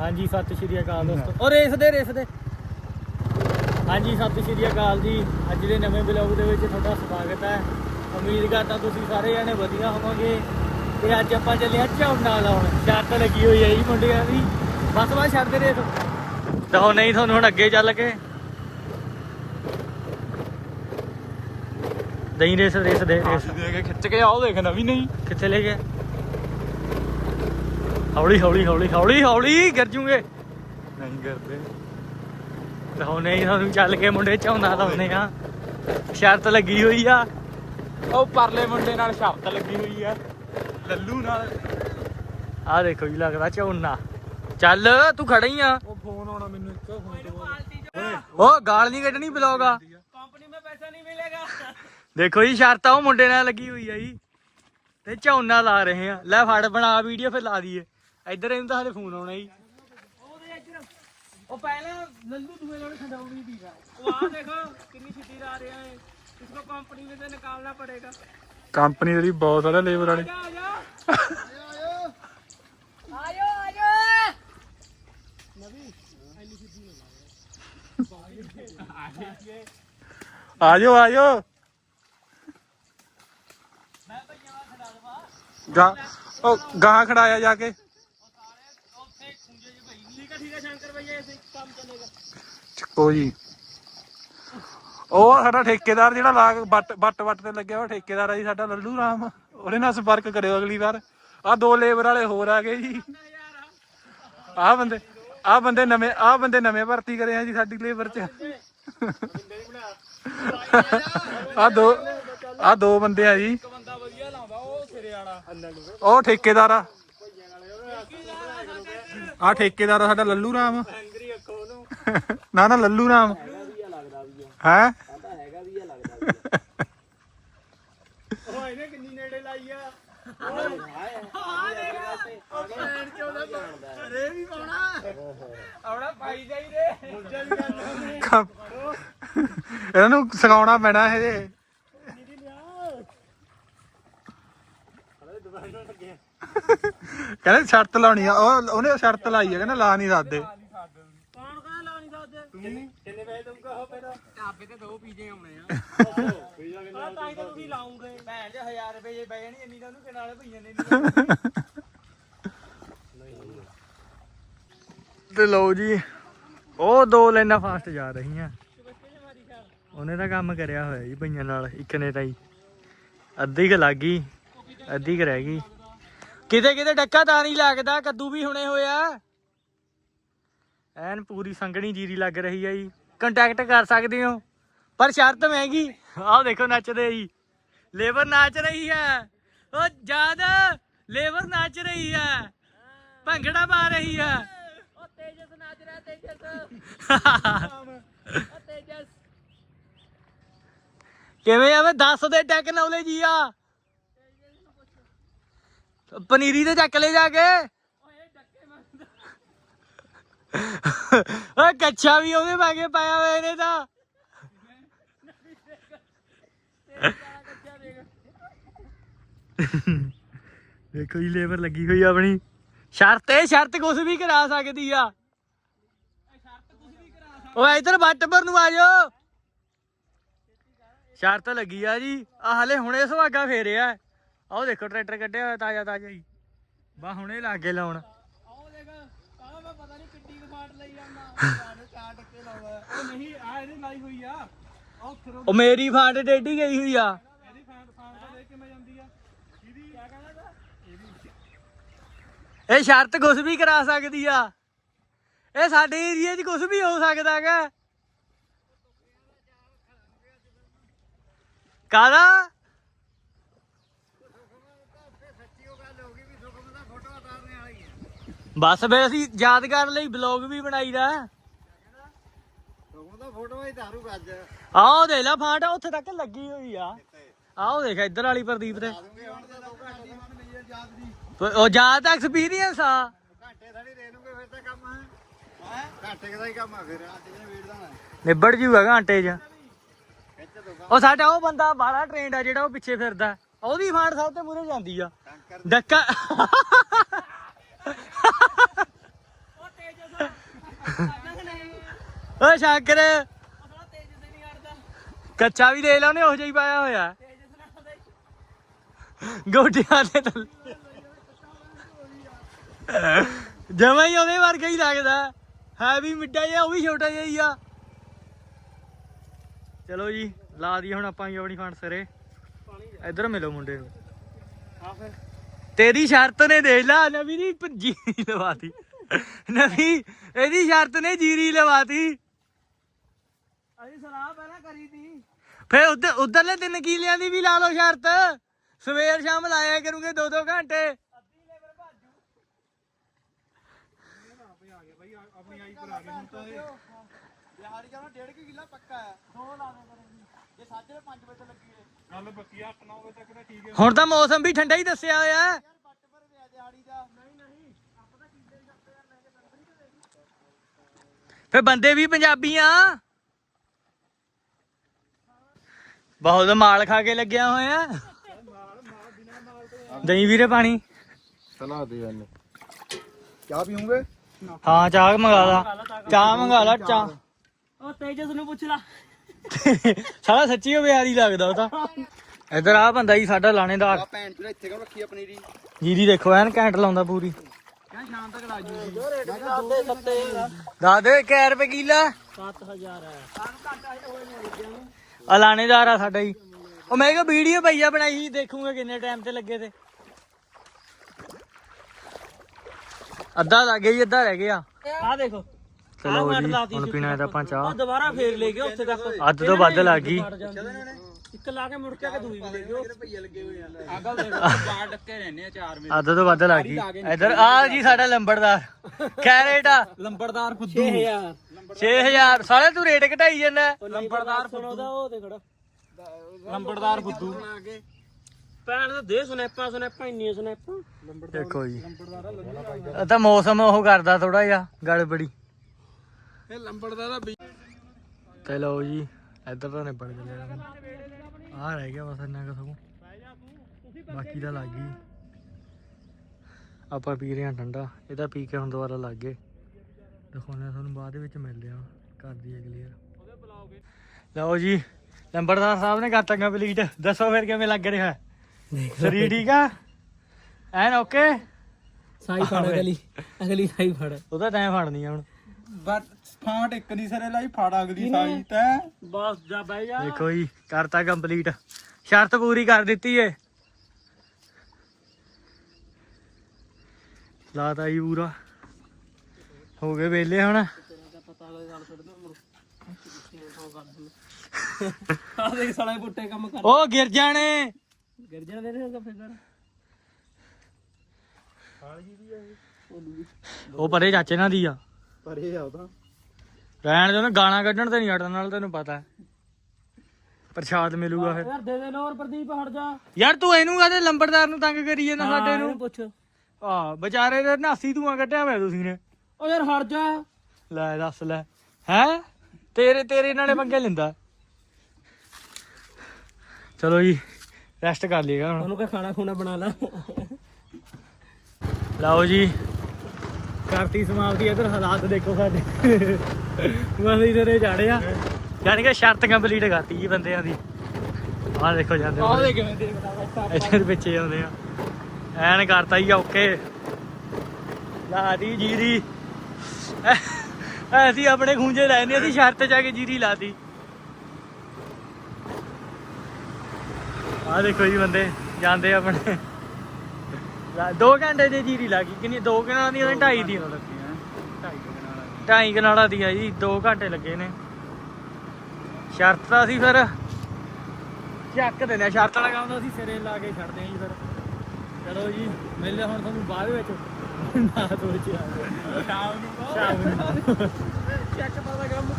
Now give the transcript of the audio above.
ਹਾਂਜੀ ਸਤਿ ਸ਼੍ਰੀ ਅਕਾਲ ਦੋਸਤੋ। ਔਰ ਰੇਸ ਦੇ ਰੇਸ ਦੇ। ਹਾਂਜੀ ਸਤਿ ਸ਼੍ਰੀ ਅਕਾਲ ਜੀ। ਅੱਜ ਦੇ ਨਵੇਂ ਬਲੌਗ ਦੇ ਵਿੱਚ ਤੁਹਾਡਾ ਸਵਾਗਤ ਹੈ। ਉਮੀਦ ਕਰਦਾ ਤੁਸੀਂ ਸਾਰੇ ਜਣੇ ਵਧੀਆ ਹੋਵੋਗੇ। ਤੇ ਅੱਜ ਆਪਾਂ ਚੱਲੇ ਆ ਝੌਂਡਾ ਲਾਉਣ ਸ਼ਰਤ ਲੱਗੀ ਹੋਈ ਹੈ ਜੀ ਮੁੰਡਿਆਂ ਦੀ। ਬਸ ਬਸ ਛੱਡ ਦੇ ਰੇਸ। ਤਾਂ ਹੁਣ ਨਹੀਂ ਤੁਹਾਨੂੰ ਹੁਣ ਅੱਗੇ ਚੱਲ ਕੇ। ਦਹੀਂ ਰੇਸ ਰੇਸ ਦੇ ਰੇਸ। ਦੇ ਕੇ ਖਿੱਚ ਕੇ ਆਓ ਦੇਖਣਾ ਵੀ ਨਹੀਂ। ਕਿੱਥੇ ਲੈ ਗਿਆ ਹੌਲੀ ਹੌਲੀ ਹੌਲੀ ਹੌਲੀ ਹੌਲੀ ਗਿਰ ਜੂਗੇ। ਨਹੀਂ ਕਰਦੇ ਤਾਂ ਹੁਣ ਨਹੀਂ ਤੁਹਾਨੂੰ ਚੱਲ ਕੇ ਮੁੰਡੇ ਝੌਂਦਾ ਲਾਉਨੇ ਆ। ਸ਼ਰਤ ਲੱਗੀ ਹੋਈ ਆ। ਉਹ ਪਰਲੇ ਮੁੰਡੇ ਨਾਲ ਸ਼ਰਤ ਲੱਗੀ ਹੋਈ ਆ। ਲੱਲੂ ਨਾਲ। ਆ ਦੇਖੋ ਜੀ ਲੱਗਦਾ ਝੋਨਾ। ਚੱਲ ਤੂੰ ਖੜਾ ਹੀ ਆ। ਉਹ ਫੋਨ ਆਉਣਾ ਮੈਨੂੰ ਇੱਕ ਫੋਨ ਤੋਂ ਉਹ ਗਾਲ ਨਹੀਂ ਕੱਢਣੀ ਬਲੌਗ ਆ। ਕੰਪਨੀ ਮੈਂ ਪੈਸਾ ਨਹੀਂ ਮਿਲੇਗਾ। ਦੇਖੋ ਜੀ ਸ਼ਰਤ ਆ ਉਹ ਮੁੰਡੇ ਨਾਲ ਲੱਗੀ ਹੋਈ ਆ ਜੀ। ਤੇ ਝੋਨਾ ਲਾ ਰਹੇ ਆ। ਲੈ ਫੜ ਬਣਾ ਵੀਡੀਓ ਫਿਰ ਲਾ ਦਈਏ। ਇੱਧਰ ਇਹਨੂੰ ਤਾਂ ਹਲੇ ਫੋਨ ਆਉਣਾ ਜੀ ਉਹ ਪਹਿਲਾਂ ਲੱਲੂ ਦੂਏ ਲੋੜ ਖੰਡਾਉਣੀ ਪੀਗਾ ਉਹ ਆ ਦੇਖੋ ਕਿੰਨੀ ਛਿੱਟੀ ਆ ਰਿਹਾ ਹੈ ਇਸ ਨੂੰ ਕੰਪਨੀ ਵਿੱਚ ਨਿਕਾਲਣਾ ਪੜੇਗਾ। ਕੰਪਨੀ ਜਿਹੜੀ ਬਹੁਤ ਸਾਰਾ ਲੇਬਰ ਵਾਲੀ। ਆ ਜਾ ਆਇਓ ਆਇਓ। ਨਵੀ ਐਨੀ ਛਿੱਟੀ ਨਾ ਆਜੋ ਆਜੋ ਗਾ ਉਹ ਗਾਹ ਖੜਾਇਆ ਜਾ ਕੇ। ਚੱਕੋ ਜੀ। ਉਹ ਸਾਡਾ ਠੇਕੇਦਾਰ ਜਿਹੜਾ ਲਾਗ ਬੱਟ ਬੱਟ ਬੱਟ ਤੇ ਲੱਗਿਆ ਹੋਇਆ ਠੇਕੇਦਾਰ ਆ ਜੀ ਸਾਡਾ ਲੱਲੂ ਰਾਮ। ਉਹਦੇ ਨਾਲ ਸੰਪਰਕ ਕਰਿਓ ਅਗਲੀ ਵਾਰ। ਆ ਦੋ ਲੇਬਰ ਵਾਲੇ ਹੋਰ ਆ ਗਏ ਜੀ। ਆ ਬੰਦੇ ਆ ਬੰਦੇ ਨਵੇਂ ਆ ਬੰਦੇ ਨਵੇਂ ਭਰਤੀ ਕਰੇ ਆ ਜੀ ਸਾਡੀ ਲੇਬਰ ਚ। ਆ ਦੋ ਆ ਦੋ ਬੰਦੇ ਆ ਜੀ। ਉਹ ਠੇਕੇਦਾਰ ਆ। ਆ ਠੇਕੇਦਾਰ ਆ ਸਾਡਾ ਲੱਲੂ ਰਾਮ। ਅੱਖੋਂ ਨੂੰ ਨਾ ਨਾ ਲੱਲੂ ਰਾਮ। ਲੱਗਦਾ ਵੀ ਹੈ? ਤਾਂ ਹੈਗਾ ਵੀ ਲੱਗਦਾ ਵੀ ਉਹ ਇਹਨੇ ਕਿੰਨੀ ਨੇੜੇ ਲਾਈ ਆ। ਅਰੇ ਵੀ ਪਾਉਣਾ ਆਉਣਾ ਪਾਈ ਜਾਈਦੇ ਮੁੱਜਾ ਵੀ ਕਰਨਾ ਕੰਮ- ਇਹਨਾਂ ਨੂੰ ਸਿਖਾਉਣਾ ਪੈਣਾ ਇਹ। ਕਹਿੰਦੇ ਸ਼ਰਤ ਲਾਉਣੀ ਆ। ਉਹ ਉਹਨੇ ਸ਼ਰਤ ਲਾਈ ਆ ਕਹਿੰਦਾ ਲਾ ਨਹੀਂ ਸਕਦੇ। ਕੌਣ ਕਹਾਂ ਲਾ ਨਹੀਂ ਸਕਦੇ? ਕਿੰਨੇ ਕਿੰਨੇ ਪੈਸੇ ਦਊਗਾ ਉਹ ਫਿਰ? ਆਪੇ ਤੇ ਦੋ ਪੀਜੇ ਆਉਣੇ ਆ। ਆ ਤਾਂ ਹੀ ਤਾਂ ਤੁਸੀਂ ਲਾਉਂਗੇ। ਭੈਣ ਜੇ 1000 ਰੁਪਏ ਜੇ ਪੈ ਜਾਣੀ ਇੰਨੀ ਤਾਂ ਉਹਨੂੰ ਕਿਨਾਲੇ ਭਈਆਂ ਨੇ। ਤੇ ਲਓ ਜੀ ਉਹ ਦੋ ਲਾਈਨਾਂ ਫਾਸਟ ਜਾ ਰਹੀਆਂ। ਉਹਨੇ ਤਾਂ ਕੰਮ ਕਰਿਆ ਹੋਇਆ ਜੀ ਭਈਆਂ ਨਾਲ ਇੱਕ ਨੇ ਤਾਂ ਹੀ ਅੱਧੀ ਕੁ ਲੱਗ ਗਈ। ਅੱਧੀ ਕੁ ਰਹਿ ਗਈ। ਕਿਤੇ ਕਿਤੇ ਡੱਕਾ ਤਾਂ ਨਹੀਂ ਲੱਗਦਾ ਕੱਦੂ ਵੀ ਹੁਣੇ ਹੋਇਆ। ਐਨ ਪੂਰੀ ਸੰਗਣੀ ਜੀਰੀ ਲੱਗ ਰਹੀ ਹੈ ਜੀ। ਕੰਟੈਕਟ ਕਰ ਸਕਦੇ ਹੋ ਪਰ ਸ਼ਰਤ ਮਹਿੰਗੀ। ਆਹ ਦੇਖੋ ਨੱਚਦੇ ਜੀ। ਲੇਬਰ ਨਾਚ ਰਹੀ ਹੈ ਉਹ ਜਦ ਲੇਬਰ ਨਾਚ ਰਹੀ ਹੈ ਭੰਗੜਾ ਪਾ ਰਹੀ ਹੈ ਉਹ ਤੇਜਸ ਨਾਚ ਰਿਹਾ ਤੇਜਸ। ਉਹ ਤੇਜਸ। ਕਿਵੇਂ ਆਵੇ ਦੱਸ ਦੇ ਟੈਕਨੋਲੋਜੀ ਆ। ਪਨੀਰੀ ਤੇ ਚੱਕ ਲੈ ਜਾ ਕੇ। ਓਏ, ਕੱਛਾ ਵੀ ਉਹਦੇ ਵਾਂਗੇ ਪਾਇਆ ਹੋਇਆ ਇਹਨੇ ਤਾਂ। ਦੇਖੋ ਜੀ, ਲੇਬਰ ਲੱਗੀ ਹੋਈ ਆਪਣੀ। ਸ਼ਰਤ ਇਹ, ਸ਼ਰਤ ਕੁਝ ਵੀ ਕਰਾ ਸਕਦੀ ਆ। ਓਏ, ਇਧਰ ਵੱਟ ਨੂੰ ਆ ਜਾਓ। ਸ਼ਰਤ ਲੱਗੀ ਆ ਜੀ। ਆ ਹਲੇ ਹੁਣੇ ਸੁਹਾਗਾ ਫੇਰਿਆ। ਆਹ ਦੇਖੋ ਟਰੈਕਟਰ ਕੱਢਿਆ ਹੋਇਆ ਤਾਜ਼ਾ ਤਾਜ਼ਾ ਹੀ। ਬਾ ਹੁਣੇ ਲਾਗੇ ਲਾਉਣ। ਆਹ ਦੇਖ ਆਹ ਮੈਂ ਪਤਾ ਨਹੀਂ ਕਿੱਡੀ ਕਮਾਟ ਲਈ ਜਾਂਦਾ। ਚਾਰ ਟੱਕੇ ਲਾਉਂਦਾ ਉਹ ਨਹੀਂ ਆ ਇਹਨੇ ਲਾਈ ਹੋਈ ਆ। ਉਹ ਫਿਰ ਉਹ ਮੇਰੀ ਫਾਂਟ ਡੇਢੀ ਗਈ ਹੋਈ ਆ। ਇਹਦੀ ਫਾਂਟ ਫਾਂਟ ਤਾਂ ਦੇਖ ਕਿਵੇਂ ਜਾਂਦੀ ਆ। ਇਹਦੀ ਕੀ ਕਹਿੰਦਾ ਇਹ ਸ਼ਰਤ ਕੁਝ ਵੀ ਕਰਾ ਸਕਦੀ ਆ। ਇਹ ਸਾਡੇ ਏਰੀਆ 'ਚ ਕੁਝ ਵੀ ਹੋ ਸਕਦਾ ਹੈਗਾ। ਕਾਦਾ ਬਸ ਫਿਰ ਅਸੀਂ ਯਾਦਗਾਰ ਲਈ ਬਲੌਗ ਵੀ ਬਣਾਈਦਾ ਉਹਦਾ ਫੋਟੋ ਹੀ ਧਾਰੂ ਗੱਜ ਆਹ ਦੇਖ ਲੈ ਫਾਂਟ ਉੱਥੇ ਤੱਕ ਲੱਗੀ ਹੋਈ ਆ। ਆਹ ਦੇਖ ਇੱਧਰ ਵਾਲੀ ਪ੍ਰਦੀਪ ਤੇ। ਦੂੰਗੇ ਹੁਣ ਤਾਂ 2 ਘੰਟੇ ਬਾਅਦ ਮਿਲ ਯਾਦ ਦੀ ਉਹ ਜ਼ਿਆਦਾ ਐਕਸਪੀਰੀਅੰਸ ਆ। ਘੰਟੇ ਥੜੀ ਦੇ ਲੂੰਗੇ ਫਿਰ ਤਾਂ ਕੰਮ। ਹੈ? ਘੰਟੇ ਦਾ ਹੀ ਕੰਮ ਆ ਫਿਰ ਆ ਤੇ ਵੇੜਦਾ ਨਾ। ਨਿਬੜ ਜੂਗਾ ਘੰਟੇ 'ਚ। ਦੋ ਉਹ ਸਾਡਾ ਉਹ ਬੰਦਾ ਬਾਹਲਾ ਟ੍ਰੇਨਡ ਆ ਜਿਹੜਾ ਉਹ ਪਿੱਛੇ ਫਿਰਦਾ। ਉਹਦੀ ਫਾਂਟ ਸਭ ਤੋਂ ਮੂਰੇ ਜਾਂਦੀ ਆ। ਡੱਕਾ ਓ ਸ਼ਾਕਰ। ਕੱਚਾ ਵੀ ਦੇ ਲਾ ਉਹਨੇ, ਉਹ ਜਿਹਾ ਹੀ ਪਾਇਆ ਹੋਇਆ। ਗੋਟੀਆਂ ਦੇ ਥੱਲੇ। ਜਮਾ ਹੀ ਉਹਦੇ ਵਰਗਾ ਹੀ ਲੱਗਦਾ। ਹੈ ਵੀ ਮਿੱਡਾ ਜਿਹਾ, ਉਹ ਵੀ ਛੋਟਾ ਜਿਹਾ ਹੀ ਆ। ਚਲੋ ਜੀ, ਲਾ ਦੀ ਹੁਣ ਆਪਾਂ ਹੀ ਆਪਣੀ ਫੰਡ ਸਰੇ। ਇੱਧਰ ਮਿਲੋ ਮੁੰਡੇ ਨੂੰ। ਤੇਰੀ ਸ਼ਰਤ ਨੇ ਦੇਖ ਲਾ ਨਵੀਂ ਦੀ ਪੰਜੀ ਲਵਾਤੀ। ਨਵੀਂ ਇਹਦੀ ਸ਼ਰਤ ਨੇ ਜੀਰੀ ਲਵਾਤੀ। ਅਸੀਂ ਸਲਾਹ ਪਹਿਲਾਂ ਕਰੀ ਤੀ। ਫੇ ਉਧਰ ਉਧਰਲੇ ਤਿੰਨ ਕੀਲਿਆਂ ਦੀ ਵੀ ਲਾ ਲਓ ਸ਼ਰਤ? ਸਵੇਰ ਸ਼ਾਮ ਲਾਇਆ ਕਰੂੰਗੇ ਦੋ ਦੋ ਘੰਟੇ ਦਿਹਾੜੀ ਜਾਣਾ 1.5 ਕਿੱਲਾ ਪੱਕਾ ਹੈ। ਦੋ ਲਾ ਦੇ ਕਰੇਗੀ। ਜੇ ਸਾਜੇ 5 ਵਜੇ ਲੱਗੀ ਏ। ਗੱਲ ਬੱਕੀ 8-9 ਵਜੇ ਤੱਕ ਤਾਂ ਠੀਕ ਹੈ। ਹੁਣ ਤਾਂ ਮੌਸਮ ਵੀ ਠੰਡਾ ਹੀ ਦੱਸਿਆ ਹੋਇਆ ਹੈ। ਬੱਟ ਪਰ ਵਿਆ ਦਿਹਾੜੀ ਦਾ। ਨਹੀਂ ਨਹੀਂ। ਫੇ ਬੰਦੇ ਵੀ ਪੰਜਾਬੀ ਆ। ਬਹੁਤ ਮਾਲ ਖਾ ਕੇ ਲੱਗਿਆ ਹੋਇਆ ਦਹੀਂ ਵੀਰੇ ਪਾਣੀ। ਚਲਾ ਦੇ ਇਹਨੂੰ ਚਾਹ ਪੀਉਂਗੇ ਹਾਂ ਚਾਹ ਮੰਗਾ ਲਾ। ਚਾਹ ਮੰਗਾ ਲਾ ਚਾਹ। ਉਹ ਤੇਜਸ ਨੂੰ ਪੁੱਛ ਲਾ। ਸਾਲਾ ਸੱਚੀ ਉਹ ਬਿਹਾਰੀ ਲੱਗਦਾ ਉਹ ਤਾਂ। ਇਧਰ ਆ ਬੰਦਾ ਹੀ ਸਾਡਾ ਲਾਣੇਦਾਰ ਆ ਭੈਣ ਤੇਰੇ ਇੱਥੇ ਕਿਉਂ ਰੱਖੀ ਆ ਪਨੀਰੀ ਜੀਰੀ ਦੇਖੋ ਐਨ ਘੈਂਟ ਲਾਉਂਦਾ ਪੂਰੀ। ਕਿਆ ਸ਼ਾਮ ਤੱਕ ਲਾ ਜੂਗੀ? ਦੱਸ ਦੇ ਕੈ ਰੁਪਏ ਕਿਲਾ? 7000 ਹੈ। ਆ ਲਾਣੇਦਾਰ ਆ ਸਾਡਾ ਹੀ ਉਹ ਮੈਂ ਕਿਹਾ ਵੀਡੀਓ ਭਈਆ ਬਣਾਈ ਸੀ ਦੇਖੂਗਾ ਕਿੰਨੇ ਟਾਈਮ ਤੇ ਲੱਗੇ ਤੇ। ਅੱਧਾ ਲੱਗ ਗਿਆ ਜੀ ਅੱਧਾ ਰਹਿ ਗਿਆ। ਆ ਦੇਖੋ। ਚਲੋ ਜੀ ਹੁਣ ਪੀਣਾ ਇਹਦਾ ਆਪਾਂ। ਉਹ ਚਾਹ ਦੁਬਾਰਾ ਫੇਰ ਲੈ ਗਏ ਉੱਥੇ ਤੱਕ। ਅੱਧ ਤੋਂ ਵੱਧ ਲੱਗ ਗਈ। ਇੱਕ ਲਾ ਕੇ ਮੁੜ ਕੇ ਕਿ ਦੂਈ ਵੀ ਲੈ ਗਏ ਭਈਏ ਲੱਗੇ ਹੋਏ ਆ ਅਗਲ ਦੇਖੋ ਚਾਰ ਡੱਕੇ ਰਹਿੰਦੇ ਆ ਚਾਰ ਮੇ ਅੱਧ ਤੋਂ ਵੱਧ ਲੱਗ ਗਈ। ਇਧਰ ਆ ਜੀ ਸਾਡਾ ਲੰਬੜਦਾਰ। ਕੈ ਰੇਟ ਆ ਲੰਬੜਦਾਰ ਫੁੱਦੂ 6000 6000 ਸਾਲੇ ਤੂੰ ਰੇਟ ਘਟਾਈ ਜਾਂਦਾ। ਨੰਬਰਦਾਰ ਸੁਣਾਉਂਦਾ ਉਹ ਤੇ ਖੜਾ। ਲੰਬੜਦਾਰ ਫੁੱਦੂ ਭੈਣ ਦਾ ਦੇ ਸਨੈਪਾਂ ਸਨੈਪਾਂ ਇੰਨੀਆਂ ਸਨੈਪਾਂ। ਦੇਖੋ ਜੀ। ਇਹ ਤਾਂ ਮੌਸਮ ਉਹ ਕਰਦਾ ਥੋੜਾ ਜਿਹਾ ਗੜਬੜੀ। ਇਹ ਲੰਬੜਦਾਰ ਦਾ ਤੇ ਲਓ ਜੀ ਇੱਧਰ ਤਾਂ ਨਿਬੜ ਗਿਆ ਆ ਰਹਿ ਗਿਆ ਬਸ ਇੰਨਾ ਕੁ ਸਗੋਂ। ਬਾਕੀ ਤਾਂ ਲੱਗ ਗਈ। ਆਪਾਂ ਪੀ ਰਹੇ ਹਾਂ ਠੰਡਾ। ਇਹ ਤਾਂ ਪੀ ਕੇ ਹੁਣ ਦੁਬਾਰਾ ਲੱਗ ਗਏ। ਦਿਖਾਉਂਦੇ ਹਾਂ ਤੁਹਾਨੂੰ ਬਾਅਦ ਦੇ ਵਿੱਚ ਮਿਲਦੇ ਹਾਂ ਕਰ ਦਈਏ ਕਲੀਅਰ ਲਓ ਜੀ ਲੰਬੜਦਾਰ ਸਾਹਿਬ ਨੇ ਕਰਤਾ ਕੰਪਲੀਟ ਦੱਸੋ ਫਿਰ ਕਿਵੇਂ ਲੱਗ ਰਿਹਾ? ਸਰੀਰ ਠੀਕ ਆ? ਐਨ ਓਕੇ? ਸਾਈ ਫੜ ਅਗਲੀ। ਅਗਲੀ ਸਾਈ ਫੜ। ਉਹਦਾ ਟਾਈਮ ਫੜਨੀ ਆ ਹੁਣ। ਫਾਂਟ ਇੱਕ ਨਹੀਂ ਸਰੇ ਲਾਈ ਫਾੜ ਅਗਲੀ ਸਾਈ ਤੈ। ਬਸ ਜਾ ਬਹਿ ਜਾ। ਦੇਖੋ ਜੀ ਕਰਤਾ ਕੰਪਲੀਟ ਸ਼ਰਤ ਪੂਰੀ ਕਰ ਦਿੱਤੀ ਏ। ਲਾਤਾ ਜੀ ਪੂਰਾ। ਹੋ ਗਏ ਵੇਲੇ ਹੁਣ। ਆ ਦੇਖ ਸਾਲੇ ਪੁੱਟੇ ਕੰਮ ਕਰ। ਉਹ ਗਿਰ ਜਾਣੇ। ਗਿਰ ਜਾਣਾ ਦੇ ਨਾ ਫਿਰ ਉਹ ਪਰੇ ਚਾਚੇ ਨਾਲ ਦੀ ਆ। ਪਰ ਇਹ ਆ ਉਹਦਾ। ਰਹਿਣ ਦੇ ਉਹਨੇ ਗਾਣਾ ਕੱਢਣ ਤੇ ਨਹੀਂ ਹਟਣ ਨਾਲ ਤੈਨੂੰ ਪਤਾ ਪ੍ਰਸ਼ਾਦ ਮਿਲੂਗਾ ਫਿਰ। ਯਾਰ ਦੇ ਦੇ ਲੋਰ ਪ੍ਰਦੀਪ ਹਟ ਜਾ। ਯਾਰ ਤੂੰ ਇਹਨੂੰ ਕਹਦੇ ਲੰਬੜਦਾਰ ਨੂੰ ਤੰਗ ਕਰੀ ਜਾਂਦਾ ਸਾਡੇ ਨੂੰ। ਪੁੱਛ। ਆ ਵਿਚਾਰੇ ਦੇ ਨਾਸੀ ਧੂਆਂ ਕੱਢਿਆ ਹੋਇਆ ਤੁਸੀਂ ਨੇ। ਓ ਯਾਰ ਹਟ ਜਾ। ਲੈ ਦੱਸ ਲੈ। ਹੈ? ਤੇਰੇ ਤੇਰੇ ਨਾਲੇ ਪੰਗੇ ਲੈਂਦਾ। ਚਲੋ ਜੀ ਰੈਸਟ ਕਰ ਲਈਏਗਾ ਹੁਣ। ਉਹਨੂੰ ਕਹ ਖਾਣਾ ਖੂਣਾ ਬਣਾ ਲਾ। ਲਓ ਜੀ। ਕਰਤੀ ਸਮਾਪਤੀ ਇਧਰ ਹਾਲਾਤ ਦੇਖੋ ਸਾਡੇ। ਮਸੀ ਤੇਰੇ ਝਾੜਿਆ ਯਾਨੀ ਕਿ ਸ਼ਰਤ ਕੰਪਲੀਟ ਕਰਤੀ ਜੀ ਬੰਦਿਆਂ ਦੀ। ਆਹ ਦੇਖੋ ਜਾਂਦੇ ਆਹ ਕਿਵੇਂ ਦੇਖਦਾ ਇੱਥੇ ਦੇ ਪਿੱਛੇ ਜਾਂਦੇ ਆ। ਐਨ ਕਰਤਾ ਹੀ ਓਕੇ। ਲਾਤੀ ਜੀਰੀ। ਅਸੀਂ ਆਪਣੇ ਖੂੰਜੇ ਲੈਣੇ ਅਸੀਂ ਸ਼ਰਤ ਜਾ ਕੇ ਜੀਰੀ ਲਾਤੀ ਆ ਦੇਖੋ ਜੀ ਬੰਦੇ ਜਾਂਦੇ ਆਪਣੇ। ਲਾ- ਦੋ ਘੰਟੇ ਦੀ ਜੀਰੀ ਲੱਗੀ ਕਿੰਨੀ ਦੋ ਕਨਾਲਾਂ ਦੀ ਉਹਨੇ ਢਾਈ ਦੀ ਢਾਈ ਕਨਾਲਾਂ ਦੀ। ਆ ਜੀ 2 ਘੰਟੇ ਲੱਗੇ ਨੇ। ਸ਼ਰਤ ਤਾਂ ਅਸੀਂ ਫਿਰ ਚੱਕ ਦਿੰਦੇ ਆ ਸ਼ਰਤ ਵਾਲਾ ਕੰਮ ਤਾਂ ਅਸੀਂ ਸਿਰੇ ਲਾ ਕੇ ਛੱਡਦੇ ਆ ਜੀ ਫਿਰ। ਚਲੋ ਜੀ ਮਿਲਦੇ ਹੁਣ ਤੁਹਾਨੂੰ ਬਾਅਦ ਵਿੱਚ। ਨਾ ਸੋਚਿਆ। ਸ਼ਾਮ ਨੂੰ। ਸ਼ਾਮ ਨੂੰ। ਚੈੱਕ ਪਾ ਦਾ ਕੰਮ।